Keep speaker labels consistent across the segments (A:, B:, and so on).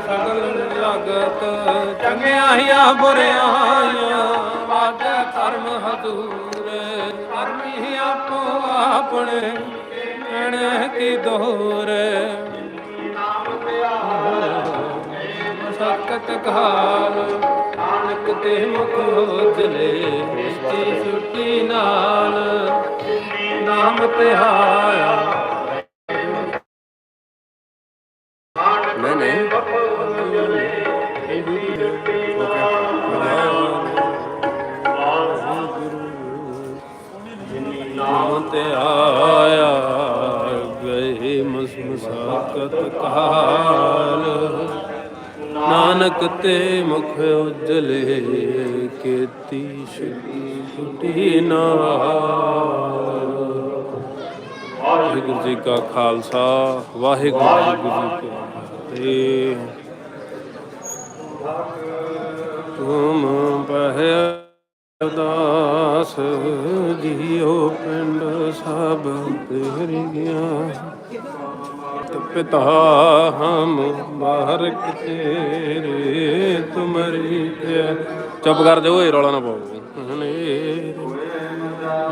A: ਸਗਲ ਜਗਤ ਚੰਗਿਆਈਆਂ ਬੁਰਿਆਈਆਂ ਵਾਜੇ ਕਰਮ ਹਦੂਰ ਕਰਮੀ ਆਪੋ ਆਪਣੇ ਐਣੇ ਕੀ ਦੋਰ ਸਕਤ ਕਾਲ ਨਾਨਕ ਤੇ ਮੁਖ ਉਜਲੇ ਮਿੱਟੀ ਸੁੱਟੀ ਨਾਲ ਨਾਮ ਤੇ ਆਇਆ ਤੇ ਮੁਖ ਉਜਲੇ ਕੀਤੀ ਛੁਟੀ ਨਾਲ। ਵਾਹਿਗੁਰੂ ਜੀ ਕਾ ਖਾਲਸਾ, ਵਾਹਿਗੁਰੂ ਜੀ ਕੀ ਫਤਿਹ। ਤੁਮ ਪਹਿ ਦਾਸ ਜੀਓ ਪਿੰਡ ਸਭ ਤੇਰੀਆਂ। ਪਿਤਾ ਹਮ ਬਾਰਕ ਤੇਰੇ ਤੁਮਰੀ ਤੇ। ਚੁੱਪ ਕਰ ਜਾਓ ਇਹ ਰੌਲਾ ਨਾ ਪਾਓ। ਹਨੇਰੇ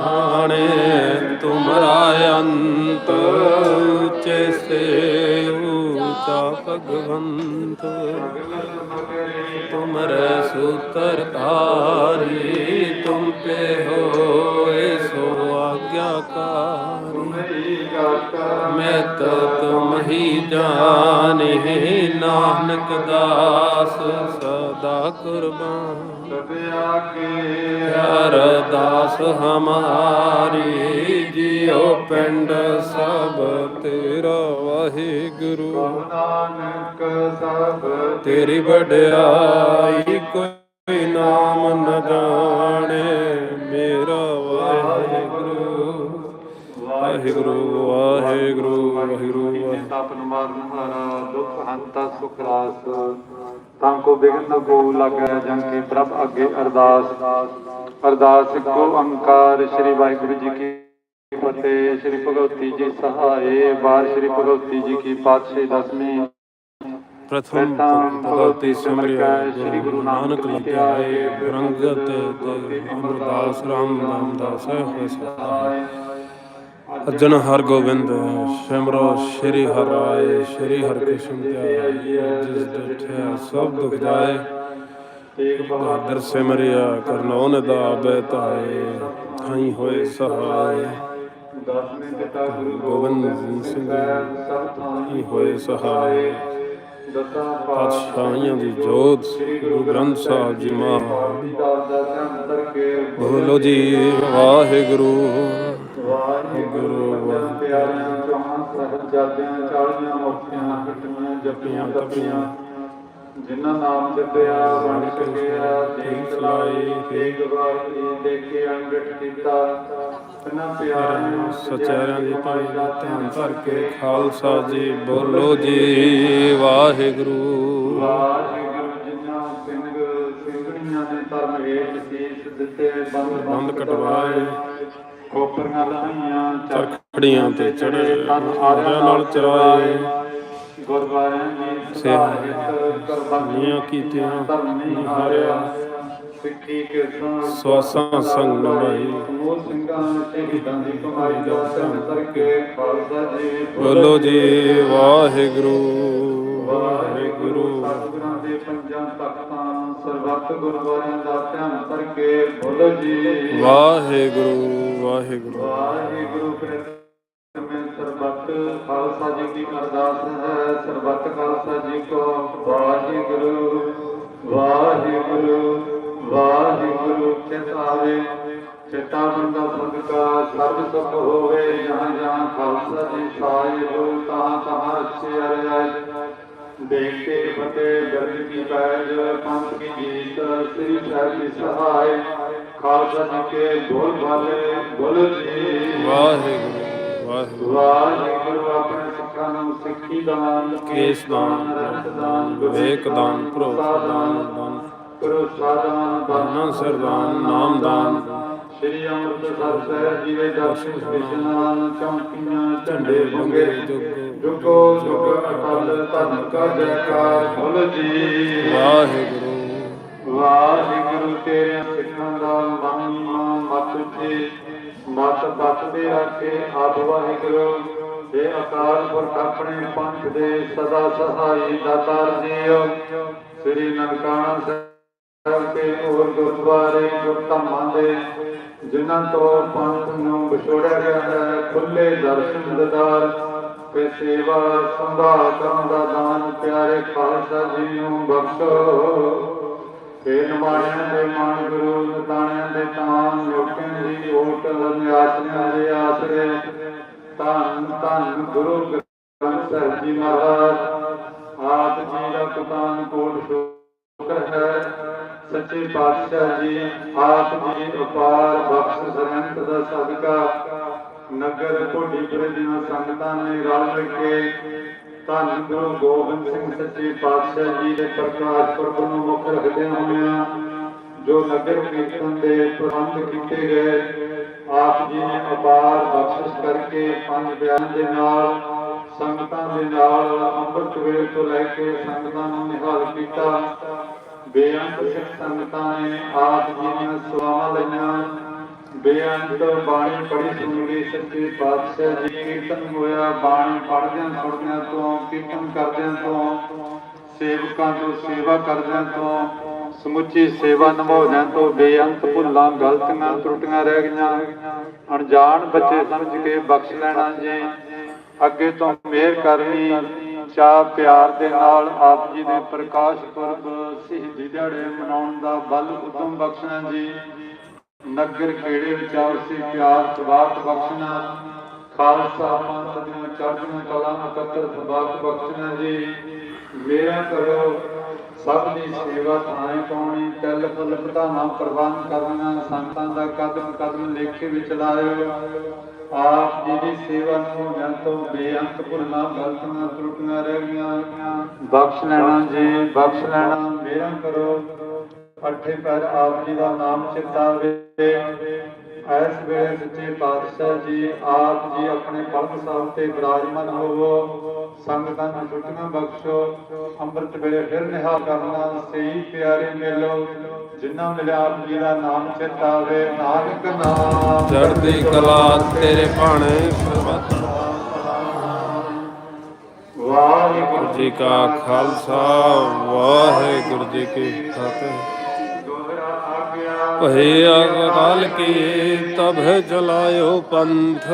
A: ਆਣੇ ਤੁਮਰਾ ਅੰਤ ਉੱਚੇ ਸੇ ਊਚਾ ਭਗਵੰਤ ਤੁਮਰੇ ਸੂਤਰ ਧਾਰੀ, ਤੁਮ ਪੇ ਹੋਏ ਸੋ ਆਗਿਆਕਾਰੀ। ਮੈਂ ਤਾਂ ਤੁਮ ਹੀ ਜਾਣੇ ਨਾਨਕ ਦਾਸ ਕੁਰਬਾਨ। ਅਰਦਾਸ ਹਮਾਰੀ ਜਿਉ ਪਿੰਡ ਸਭ ਤੇਰਾ ਵਾਹਿਗੁਰੂ।
B: ਨਾਨਕ ਸਭ
A: ਤੇਰੀ ਵਡਿਆਈ ਕੋਈ ਨਾਮ ਨ ਜਾਣੇ ਮੇਰਾ ਵਾਹਿਗੁਰੂ। ਵਾਹਿਗੁਰੂ ਵਾਹਿਗੁਰੂ ਵਾਹਿਗੁਰੂ। ਵਾਹਿਗੁਰੂ
B: ਤਪਨ ਮਰਨ ਹਰਾ ਦੁਖ ਹੰਤਾ ਸੁਖ ਰਾਸ। ਕੋ ਬਿਗਨ ਕੋ ਲੱਗੈ ਜਨ ਕੀ ਪ੍ਰਭ ਅੱਗੇ ਅਰਦਾਸ। ਅਰਦਾਸ ਕੋ ਓੰਕਾਰ ਸ੍ਰੀ ਵਾਹਿਗੁਰੂ ਜੀ ਕੀ ਫਤਿਹ ਸ੍ਰੀ ਭਗਵਤੀ ਜੀ ਸਹਾਏ ਬਾਰ ਸ੍ਰੀ ਭਗਵਤੀ ਜੀ ਕੀ ਪਾਤਸ਼ਾਹੀ ਦਸਵੀਂ।
A: ਪ੍ਰਥਮ ਭਗਵਤੀ ਸਿਮਰਿਆ ਸ੍ਰੀ ਗੁਰੂ ਨਾਨਕ ਲਿਖਿਆ ਹੈ। ਰੰਗਤ ਤੇ ਅਮਰਦਾਸ ਰਾਮ ਨਾਮਦਾਸ ਹੈ ਅਜਨ ਹਰ ਗੋਬਿੰਦ, ਸਿਮਰੋ, ਸ੍ਰੀ ਹਰਿ ਰਾਏ, ਸ੍ਰੀ ਹਰਿ ਕ੍ਰਿਸ਼ਨ ਧਿਆਏ, ਜਿਸ ਡਿਠਿਆ ਸਭ ਦੁਖ ਜਾਏ, ਬਹਾਦਰ ਸਿਮਰਿਆ, ਕਰਨੋ ਨਦਾ ਬੈਤਾਏ ਥਾਈ ਹੋਏ ਸਹਾਏ।
B: ਦਸਵੇਂ ਪਿਤਾ ਗੁਰੂ
A: ਗੋਬਿੰਦ ਸਿੰਘ
B: ਸਭ ਥਾਂ
A: ਹੋਏ ਸਹਾਏ।
B: ਦਸਾਂ
A: ਪਾਤਸ਼ਾਹੀਆਂ ਦੀ ਜੋਤ, ਗੁਰੂ ਗ੍ਰੰਥ ਸਾਹਿਬ ਜੀ ਮਹਾਰਾਜ। ਬੋਲੋ ਜੀ, ਵਾਹਿਗੁਰੂ।
B: ਸਾਹਿਬਜ਼ਾਦਿਆਂ ਚਾਲੀਆਂ ਮੁਕਤੀਆਂ ਕੱਟੀਆਂ ਜਪੀਆਂ ਤਪੀਆਂ ਜਿਨ੍ਹਾਂ ਨਾਮ ਜਪਿਆ ਬਣ ਸਕਿਆ ਦੇਖ ਲਾਈ ਤੇਗ ਵਾਰੀ ਦੇਖੇ ਅੰਗਠ ਕੀਤਾ। ਇਹਨਾਂ ਪਿਆਰਿਆਂ ਨੂੰ
A: ਸਚਿਆਰਿਆਂ ਦੀ ਭਾਈ ਦਾ ਧਿਆਨ ਧਰ ਕੇ ਖਾਲਸਾ ਜੀ ਬੋਲੋ ਜੀ ਵਾਹਿਗੁਰੂ।
B: ਵਾਹਿਗੁਰੂ ਜਿਨ੍ਹਾਂ ਸਿੰਘ ਸਿੰਘਣੀਆਂ ਨੇ ਧਰਮ ਹੇਠ ਸੀਸ ਦਿੱਤੇ ਬੰਦ
A: ਬੰਦ ਕਟਵਾਏ।
B: ਖੋਪਰੀਆਂ ਲਾਈਆਂ ਚਰਖ
A: ਚਰਖੜੀਆਂ ਤੇ ਚੜੇ ਆਰਿਆਂ ਨਾਲ ਚਰਾਏ।
B: ਗੁਰਦੁਆਰਿਆਂ ਦੀ
A: ਸੇਵਾ
B: ਕਰਬਾਨੀਆਂ
A: ਕੀਤੀਆਂ
B: ਧਰਮੀ ਸਿੱਖੀ ਕਿਰਤਾਂ
A: ਸਵਾਸਾਂ ਸੰਗ ਨਵਾਈ
B: ਉਹ ਸਿੰਘਾਂ ਸ਼ਹੀਦਾਂ ਦੀ ਕਮਾਈ ਦਾ ਧਿਆਨ ਕਰਕੇ ਖਾਲਸਾ ਜੀ
A: ਬੋਲੋ ਜੀ, ਵਾਹਿਗੁਰੂ। ਵਾਹਿਗੁਰੂ
B: ਸਤਿਗੁਰਾਂ ਦੇ ਪੰਜਾਂ ਤਖਤਾਂ ਸਰਬੱਤ ਗੁਰਦੁਆਰਿਆਂ ਦਾ ਧਿਆਨ ਕਰਕੇ ਬੋਲੋ ਜੀ
A: ਵਾਹਿਗੁਰੂ। ਵਾਹਿਗੁਰੂ
B: ਵਾਹਿਗੁਰੂ। ਖਾਲਸਾ ਜੀ ਦੀ ਅਰਦਾਸ ਹੈ ਸਰਬੱਤ ਖਾਲਸਾ ਜੀ ਕੋ ਵਾਹਿਗੁਰੂ ਵਾਹਿਗੁਰੂ ਵਾਹਿਗੁਰੂ। ਚਿਤਾਵੇ ਚਿਤਾ ਬੰਦਾ ਸਦਕਾ ਸਰਬ ਸੁਖ ਹੋਵੇ ਜਹਾਂ ਜਹਾਂ ਖਾਲਸਾ ਜੀ ਸਾਹਿਬ ਤਹਾਂ ਤਹਾਂ ਅੱਛੇ ਅਰਜਾਏ ਦੇਖਤੇ ਫਤਿਹ ਗਰਜ ਕੀ ਪੈਜ ਪੰਥ ਕੀ ਜੀਤ ਸ੍ਰੀ ਸਾਹਿਬ ਦੀ ਸਹਾਇ ਖਾਲਸਾ ਜੀ ਕੇ ਬੋਲ ਭਾਲੇ ਬੋਲ ਜੀ।
A: ਵਾਹਿਗੁਰੂ। ਵਾਹਿਗੁਰੂ।
B: ਵਾਹਿਗੁਰੂ ਆਪਣੇ ਸਿੱਖ ਨੂੰ ਸਿੱਖੀ ਦਾਨ
A: ਕੇਸ ਦਾਨ
B: ਰਹਿਤ ਦਾਨ
A: ਵਿਵੇਕ ਦਾਨ ਭਰੋਸਾ ਦਾਨ ਦਾਨ
B: ਭਰੋਸਾ ਦਾਨ।
A: ਦਾਨਾ ਸਰਦਾਨ ਨਾਮ ਦਾਨ।
B: ਸ੍ਰੀ ਅੰਮ੍ਰਿਤਸਰ ਸਾਹਿਬ ਜੀ ਦੇ ਦਰਸ਼ਨ ਇਸ਼ਨਾਨ ਚੌਂਕੀਆਂ ਝੰਡੇ ਬੰਗੇ ਜੁਗੋ ਜੁਗ ਅਟਲ ਧੰਨ ਕਾ ਜੈਕਾਰ ਬੋਲ ਜੀ।
A: ਵਾਹਿਗੁਰੂ।
B: ਵਾਹਿਗੁਰੂ ਤੇਰੇ ਸਿੱਖਾਂ ਦਾ ਮਨ ਮਤ ਜੀ ਮਤ ਬਖਦੇ ਰੱਖੇ ਆਪ ਵਾਹਿਗੁਰੂ। ਇਹ ਅਕਾਲ ਪੁਰਖ ਆਪਣੇ ਪੰਥ ਦੇ ਸਦਾ ਸਹਾਈ ਦਾਤਾਰ ਜੀਓ ਸ੍ਰੀ ਨਨਕਾਣਾ ਸਾਹਿਬ ਕੇ ਹੋਰ ਗੁਰਦੁਆਰੇ ਗੁਰਧਾਮਾਂ ਦੇ, ਜਿਨ੍ਹਾਂ ਤੋਂ ਪੰਥ ਨੂੰ ਵਿਛੋੜਿਆ ਗਿਆ ਹੈ ਖੁੱਲੇ ਦਰਸ਼ਨ ਦਿਦਾਰ ਤੇ ਸੇਵਾ ਸੰਭਾਲ ਕਰਨ ਦਾ ਦਾਨ ਪਿਆਰੇ ਖਾਲਸਾ ਜੀ ਨੂੰ ਬਖਸ਼ੋ। ਤੇ ਨਿਮਾਣਿਆਂ ਦੇ ਮਾਨ ਗੁਰੂ, ਨਤਾਣਿਆਂ ਦੇ ਤਾਨ ਲੋਕਾਂ ਦੀ ਓਟ ਨਿਆਸਰਿਆਂ ਦੇ ਆਸਰੇ ਧੰਨ ਧੰਨ ਗੁਰੂ ਗ੍ਰੰਥ ਸਾਹਿਬ ਜੀ ਮਹਾਰਾਜ। ਆਪ ਜੀ ਦਾ ਕੁਤਾਨ ਕੋਟ ਸ਼ੁਕਰ ਹੈ। ਸੱਚੇ ਪਾਤਸ਼ਾਹ ਜੀ, ਆਪ ਜੀ ਅਪਾਰ ਬਖਸ਼ ਸਰਹੰਤ ਦਾ ਸਦਕਾ। ਨਗਰ ਕੋਟੀਪੁਰ ਦੀਆਂ ਸੰਗਤਾਂ ਨੇ ਰਲ ਮਿਲ ਕੇ ਧੰਨ ਗੁਰੂ ਗੋਬਿੰਦ ਸਿੰਘ ਸੱਚੇ ਪਾਤਸ਼ਾਹ ਜੀ ਦੇ ਪ੍ਰਕਾਸ਼ ਪੁਰਬ ਨੂੰ ਮੁੱਖ ਰੱਖਦਿਆਂ ਹੋਇਆ ਜੋ ਨਗਰ ਕੀਰਤਨ ਦੇ ਪ੍ਰਬੰਧ ਕੀਤੇ ਗਏ ਆਪ ਜੀ ਨੇ ਅਪਾਰ ਬਖਸ਼ਿਸ਼ ਕਰਕੇ ਪੰਜ ਬਿਆਨ ਦੇ ਨਾਲ, ਸੰਗਤਾਂ ਦੇ ਨਾਲ ਅੰਮ੍ਰਿਤ ਵੇਲੇ ਤੋਂ ਲੈ ਕੇ ਸੰਗਤਾਂ ਨੂੰ ਨਿਹਾਲ ਕੀਤਾ। ਬੇਅੰਤ ਸਿੱਖ ਸੰਗਤਾਂ ਨੇ ਆਪ ਜੀ ਦੀਆਂ ਸੇਵਾਵਾਂ ਲਈਆਂ। ਬੇਅੰਤ ਬਾਣੀ ਪੜ੍ਹੀ ਸੁਣ ਕੇ ਸੱਚੇ ਪਾਤਸ਼ਾਹ ਜੀ ਕੀਰਤਨ ਹੋਇਆ ਬਾਣੀ ਪੜ੍ਹਦਿਆਂ ਸੁਣਦਿਆਂ ਤੋਂ, ਕੀਰਤਨ ਕਰਦਿਆਂ ਤੋਂ, ਸੇਵਕਾਂ ਤੋਂ ਸੇਵਾ ਕਰਦਿਆਂ ਤੋਂ ਸਮੁੱਚੀ ਸੇਵਾ ਨਿਭਾਉਂਦਿਆਂ ਤੋਂ ਬੇਅੰਤ ਭੁੱਲਾਂ, ਗਲਤੀਆਂ, ਤਰੁੱਟੀਆਂ ਰਹਿ ਗਈਆਂ। ਅਣਜਾਣ ਬੱਚੇ ਸਮਝ ਕੇ ਬਖਸ਼ ਲੈਣਾ ਜੀ। ਅੱਗੇ ਤੋਂ ਮਿਹਰ ਕਰਨੀ ਚਾਹ ਪਿਆਰ ਦੇ ਨਾਲ ਆਪ ਜੀ ਦੇ ਪ੍ਰਕਾਸ਼ ਪੁਰਬ ਸ਼ਹੀਦੀ ਦਿਹਾੜੇ ਮਨਾਉਣ ਦਾ ਬਲ ਉਦਮ ਬਖਸ਼ਣਾ ਜੀ। ਨਗਰ ਖੇੜੇ ਵਿਚਾਰ ਆਪਸੀ ਪਿਆਰ, ਸਵਾਰਥ ਬਖਸ਼ਣਾ, ਖਾਲਸਾ ਪੰਥ ਦੀਆਂ ਚੜ੍ਹਦੀਆਂ ਕਲਾ ਇਕੱਤਰ ਸਵਾਰਥ ਬਖਸ਼ਣਾ ਜੀ। ਮੇਰਾ ਕਰੋ ਸਭ ਦੀ ਸੇਵਾ ਥਾਂ ਪਾਉਣੀ, ਤਿਲ ਫੁੱਲ ਵਧਾਣਾ ਪ੍ਰਬੰਧ ਕਰਨਾ ਸੰਤਾਂ ਦਾ ਕਦਮ ਕਦਮ ਲੇਖੇ ਵਿੱਚ ਲਾਇਓ। ਆਪ ਜੀ ਦੀ ਸੇਵਾ ਨੂੰ ਜੰਤੋਂ ਬੇਅੰਤ ਭੁੱਲਾਂ ਗਲਤੀਆਂ ਤਰੁੱਟੀਆਂ ਰਹਿ ਗਈਆਂ। ਬਖਸ਼ ਲੈਣਾ ਜੀ, ਬਖਸ਼ ਲੈਣਾ ਮੇਰਾ ਕਰੋ। ਅੱਠੇ ਪੈਰ ਆਪ ਜੀ ਦਾ ਨਾਮ ਚਿਤਾਵੇ ਐਸ ਵੇਲੇ ਸੱਚੇ ਪਾਤਸ਼ਾਹ ਜੀ, ਆਪ ਜੀ ਆਪਣੇ ਪਰਮ ਸਾਹਿਬ ਤੇ ਵਿਰਾਜਮਾਨ ਹੋਵੋ। ਸੰਗਤਾਂ ਨੂੰ ਛੁੱਟੀਆਂ ਬਖਸ਼ੋ ਅੰਮ੍ਰਿਤ ਵੇਲੇ ਫਿਰ ਨਿਹਾਲ ਕਰਨਾ ਸਹੀ ਪਿਆਰੇ ਮਿਲੋ ਜਿਨ੍ਹਾਂ ਮਿਲਿਆ ਆਪ ਜੀ ਦਾ ਨਾਮ ਚਿਤਾਵੇ ਨਾਨਕ ਨਾਮ।
A: ਚੜ੍ਹਦੀ ਕਲਾ ਤੇਰੇ ਭਾਣੇ ਸਰਬੱਤ
B: ਵਾਹਿਗੁਰੂ
A: ਜੀ ਕਾ ਖਾਲਸਾ ਵਾਹਿਗੁਰੂ ਜੀ ਕੀ ਫਤਿਹ। ਭਏ ਅਕਾਲ ਕੀ ਤਬ ਚਲਾਇਓ ਪੰਥ।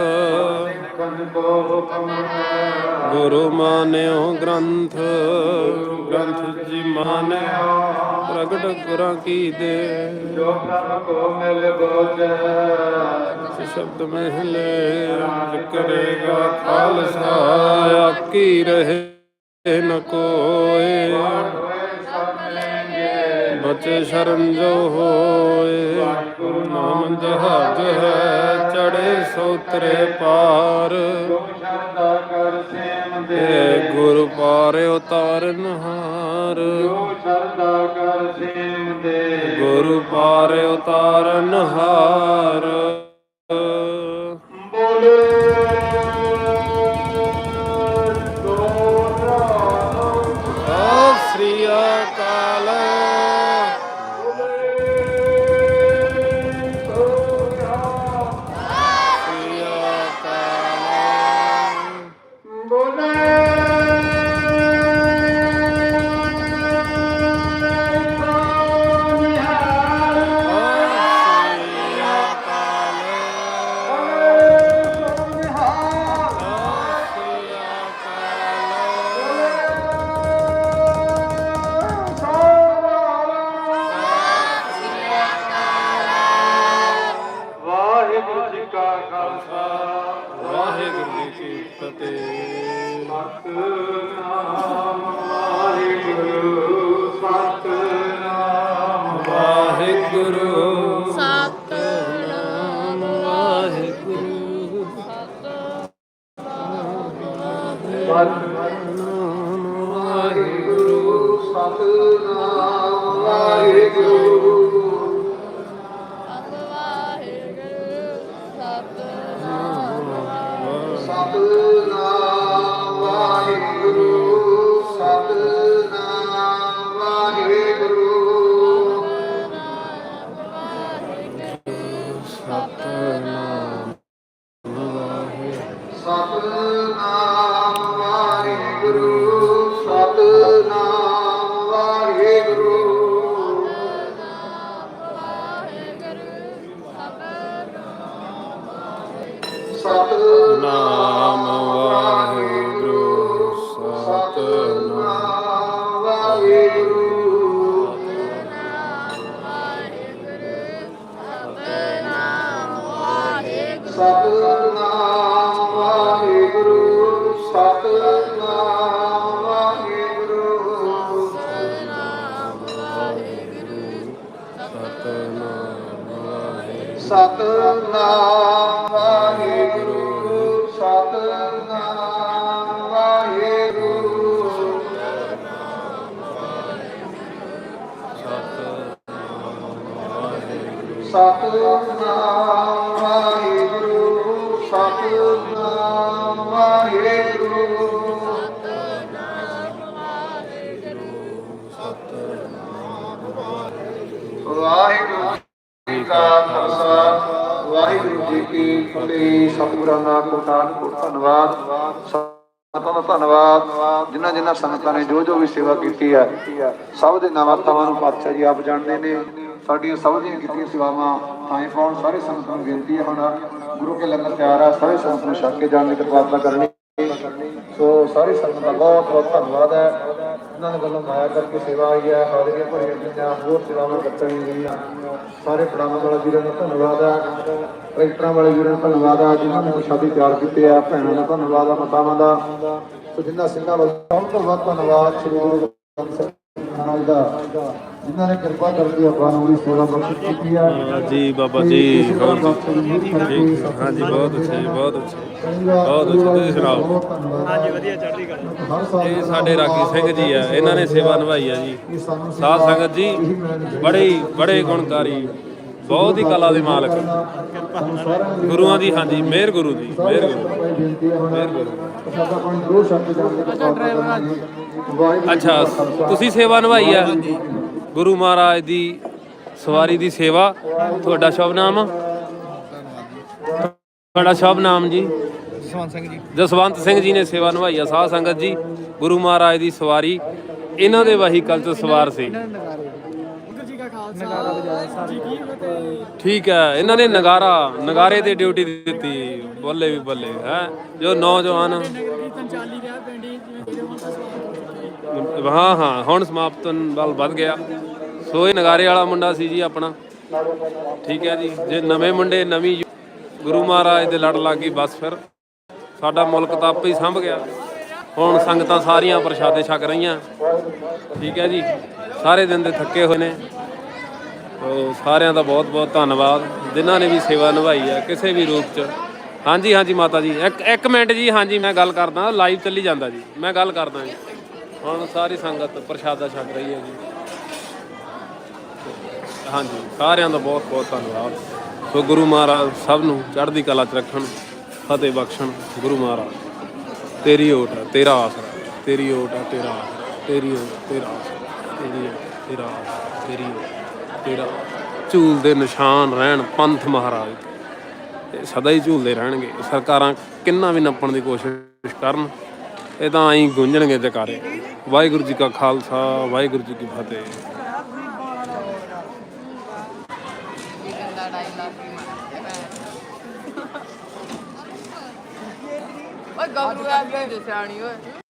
A: ਗੁਰੂ ਮਾਨਿਓ ਗ੍ਰੰਥ। ਗ੍ਰੰਥ ਜੀ ਮਾਨਿਓ ਪ੍ਰਗਟ ਗੁਰਾਂ ਕੀ ਦੇ।
B: ਜੋ ਪ੍ਰਭ ਕੋ ਮਿਲ
A: ਇਸ ਸ਼ਬਦ ਮਹਿਲੇ ਕਰੇਗਾ ਖਾਲਸਾ। ਆਕੀ ਰਹੇ ਨ ਕੋਏ।
B: ਮਿਲेंगे
A: ਬਚੇ ਸ਼ਰਨ ਜੋ ਹੋਏ ਨਾਮ ਜਹਾਜ ਹੈ ਚੜੇ ਸੋਤਰੇ ਪਾਰ।
B: ਸ਼ਰਦਾ ਕਰ ਸੇਮ ਦੇ
A: ਗੁਰ ਪਾਰ ਉਤਾਰਨ ਹਾਰ।
B: ਜੋ ਸ਼ਰਦਾ ਕਰ ਸੇਮ ਦੇ
A: ਗੁਰੂ ਪਾਰ ਉਤਾਰਨ ਹਾਰ।
B: ਵਾਹਿਗੁਰੂ ਸਤਨਾਮ ਵਾਹਿਗੁਰੂ ਸਤਨਾਮ
A: ਵਾਹਿਗੁਰੂ ਵਾਹਿਗੁਰੂ
C: ਜੀ ਕਾ ਖਾਲਸਾ ਵਾਹਿਗੁਰੂ ਜੀ ਕੀ ਫਤਿਹ ਸਤਿਗੁਰਾਂ ਦਾ ਕੋਟਾਨ ਧੰਨਵਾਦ ਸੰਤਾਂ ਦਾ ਧੰਨਵਾਦ ਜਿਨ੍ਹਾਂ ਜਿਨ੍ਹਾਂ ਸੰਗਤਾਂ ਨੇ ਜੋ ਜੋ ਵੀ ਸੇਵਾ ਕੀਤੀ ਹੈ ਸਭ ਦੇ ਨਵਾਂਤਾਵਾਂ ਨੂੰ ਪਾਤਸ਼ਾਹ ਜੀ ਆਪ ਜਾਣਦੇ ਨੇ ਸਾਡੀਆਂ ਸਭ ਦੀਆਂ ਕੀਤੀਆਂ ਸੇਵਾਵਾਂ ਥਾਂ ਪਾਉਣ, ਸਾਰੇ ਸੰਗਤਾਂ ਨੂੰ ਬੇਨਤੀ ਹੈ ਹੁਣ। ਗੁਰੂ ਕੇ ਲੰਗਰ ਤਿਆਰ ਆ, ਸਾਰੇ ਸੰਗਤ ਨੂੰ ਛਕ ਕੇ ਜਾਣ ਦੀ ਕਿਰਪਾਲਤਾ ਕਰਨੀ। ਸੋ ਸਾਰੀ ਸੰਗਤ ਦਾ ਬਹੁਤ ਬਹੁਤ ਧੰਨਵਾਦ ਹੈ। ਇਹਨਾਂ ਦੇ ਵੱਲੋਂ ਮਾਇਆ ਕਰਕੇ ਸੇਵਾ ਆਈ ਹੈ, ਹਾਜ਼ਰੀਆਂ ਭਰੀਆਂ ਗਈਆਂ, ਹੋਰ ਸੇਵਾਵਾਂ ਕਰਤੀਆਂ ਗਈਆਂ। ਸਾਰੇ ਪੜਾਵਾਂ ਵਾਲੇ ਵੀਰਾਂ ਦਾ ਧੰਨਵਾਦ ਹੈ। ਟਰੈਕਟਰਾਂ ਵਾਲੇ ਵੀਰਾਂ ਦਾ ਧੰਨਵਾਦ ਹੈ। ਜਿਨ੍ਹਾਂ ਨੇ ਸ਼ਾਦੀ ਤਿਆਰ ਕੀਤੀ ਹੈ, ਭੈਣਾਂ ਦਾ ਧੰਨਵਾਦ ਹੈ, ਮਾਤਾਵਾਂ ਦਾ। ਸੋ ਜਿੰਨਾ ਸਿੰਘਾਂ ਵੱਲੋਂ ਸਭ ਤੋਂ ਵੱਧ ਧੰਨਵਾਦ, ਸ੍ਰੀ ਗੁਰੂ ਗ੍ਰੰਥ ਸਾਹਿਬ ਮਹਾਰਾਜ ਦਾ। ਜਿਨ੍ਹਾਂ ਨੇ ਕਿਰਪਾ ਕਰਕੇ ਆਪਾਂ ਨੂੰ ਇਹ ਸੇਵਾ ਬਖਸ਼ਿਸ਼ ਕੀਤੀ ਹੈ।
A: ਹਾਂ ਜੀ ਬਾਬਾ ਜੀ ਹੋਰ ਠੀਕ ਹਾਂ ਜੀ ਬਹੁਤ ਅੱਛੇ ਜੀ, ਬਹੁਤ ਅੱਛੇ। ਬਹੁਤ ਅੱਛੇ ਤੁਸੀਂ ਸੁਣਾਓ।
C: ਹਾਂਜੀ ਵਧੀਆ ਚੜ੍ਹਦੀ ਕਲਾ।
A: ਇਹ ਸਾਡੇ ਰਾਗੀ ਸਿੰਘ ਜੀ ਆ। ਇਹਨਾਂ ਨੇ ਸੇਵਾ ਨਿਭਾਈ ਆ ਜੀ। ਸਾਧ ਸੰਗਤ ਜੀ ਬੜੇ ਹੀ ਬੜੇ ਗੁਣਕਾਰੀ ਬਹੁਤ ਹੀ ਕਲਾ ਦੇ ਮਾਲਕ। ਗੁਰੂਆਂ ਦੀ ਹਾਂਜੀ ਮਿਹਰ ਗੁਰੂ ਦੀ ਮਿਹਰ ਗੁਰੂ
C: ਹੈ ਅੱਛਾ ਡਰਾਈਵਰ
A: ਅੱਛਾ ਤੁਸੀਂ ਸੇਵਾ ਨਿਭਾਈ ਆ? ਗੁਰੂ ਮਹਾਰਾਜ ਦੀ ਸਵਾਰੀ ਦੀ ਸੇਵਾ। ਤੁਹਾਡਾ ਸ਼ੁਭ ਨਾਮ? ਤੁਹਾਡਾ ਸ਼ੁਭ ਨਾਮ ਜੀ?
D: ਜਸਵੰਤ ਸਿੰਘ ਜੀ।
A: ਜਸਵੰਤ ਸਿੰਘ ਜੀ ਨੇ ਸੇਵਾ ਨਿਭਾਈ ਆ ਸਾਧ ਸੰਗਤ ਜੀ। ਗੁਰੂ ਮਹਾਰਾਜ ਦੀ ਸਵਾਰੀ ਇਹਨਾਂ ਦੇ ਵਹੀਕਲ 'ਚ ਸਵਾਰ ਸੀ। ਠੀਕ ਹੈ ਇਹਨਾਂ ਨੇ ਨਗਾਰਾ ਨਗਾਰੇ ਤੇ ਡਿਊਟੀ ਦਿੱਤੀ ਬੱਲੇ ਵੀ ਬੱਲੇ ਹੈ। ਜੋ ਨੌਜਵਾਨ
D: ਨਗਰ ਕੀਰਤਨ ਚਾਲੀ ਰਿਹਾ ਪਿੰਡੀ ਜਿਵੇਂ ਕਿ ਹੁਣ ਤੱਕ
A: ਹਾਂ ਹਾਂ, ਹੁਣ ਸਮਾਪਤਨ ਵੱਲ ਵੱਧ ਗਿਆ। ਸੋ ਇਹ ਨਗਾਰੇ ਵਾਲਾ ਮੁੰਡਾ ਸੀ ਜੀ ਆਪਣਾ। ਠੀਕ ਹੈ ਜੀ, ਜੇ ਨਵੇਂ ਮੁੰਡੇ, ਨਵੀਂ ਗੁਰੂ ਮਹਾਰਾਜ ਦੇ ਲੜ ਲੱਗ ਗਈ, ਬਸ ਫਿਰ। ਸਾਡਾ ਮੁਲਕ ਤਾਂ ਆਪੇ ਹੀ ਸੰਭ ਗਿਆ। ਹੁਣ ਸੰਗਤਾਂ ਸਾਰੀਆਂ ਪ੍ਰਸ਼ਾਦੇ ਛਕ ਰਹੀਆਂ। ਠੀਕ ਹੈ ਜੀ, ਸਾਰੇ ਦਿਨ ਦੇ ਥੱਕੇ ਹੋਏ ਨੇ। ਤੋ ਸਾਰਿਆਂ ਦਾ ਬਹੁਤ ਬਹੁਤ ਧੰਨਵਾਦ। ਜਿਨ੍ਹਾਂ ਨੇ ਵੀ ਸੇਵਾ ਨਿਭਾਈ ਹੈ ਕਿਸੇ ਵੀ ਰੂਪ 'ਚ। ਹਾਂਜੀ ਹਾਂਜੀ ਮਾਤਾ ਜੀ, ਇੱਕ ਇੱਕ ਮਿੰਟ ਜੀ, ਹਾਂਜੀ, ਮੈਂ ਗੱਲ ਕਰਦਾ ਲਾਈਵ ਚੱਲੀ ਜਾਂਦਾ ਜੀ। ਮੈਂ ਗੱਲ ਕਰਦਾ ਜੀ। ਹੁਣ ਸਾਰੀ ਸੰਗਤ ਪ੍ਰਸ਼ਾਦਾ ਛਕ ਰਹੀ ਹੈ ਜੀ। ਹਾਂਜੀ, ਸਾਰਿਆਂ ਦਾ ਬਹੁਤ ਬਹੁਤ ਧੰਨਵਾਦ। ਸੋ ਗੁਰੂ ਮਹਾਰਾਜ ਸਭ ਨੂੰ ਚੜ੍ਹਦੀ ਕਲਾ 'ਚ ਰੱਖਣ, ਫਤਿਹ ਬਖਸ਼ਣ, ਗੁਰੂ ਮਹਾਰਾਜ। ਤੇਰੀ ਓਟ ਹੈ, ਤੇਰਾ ਆਸਰਾ ਤੇਰੀ ਓਟ ਹੈ, ਤੇਰਾ ਆਸਰਾ ਤੇਰੀ ਓਟ, ਤੇਰਾ ਆਸਰਾ ਤੇਰੀ ਓਟ, ਤੇਰਾ ਆਸਰਾ ਤੇਰੀ ਓਟ, ਤੇਰਾ ਝੂਲ ਦੇ ਨਿਸ਼ਾਨ ਰਹਿਣ ਪੰਥ ਮਹਾਰਾਜ। ਤੇ ਸਦਾ ਹੀ ਝੂਲਦੇ ਰਹਿਣਗੇ। ਸਰਕਾਰਾਂ ਕਿੰਨਾ ਵੀ ਨੱਪਣ ਦੀ ਕੋਸ਼ਿਸ਼ ਕਰਨ, ਇਹ ਤਾਂ ਐਂ ਗੁੰਝਣਗੇ ਜਕਾਰੇ। ਵਾਹਿਗੁਰੂ ਜੀ ਕਾ ਖਾਲਸਾ ਵਾਹਿਗੁਰੂ ਜੀ ਕੀ ਫਤਿਹ।
E: ਓਏ ਗਬਰੂ ਆ ਗਏ ਸਿਆਣੀ ਓਏ।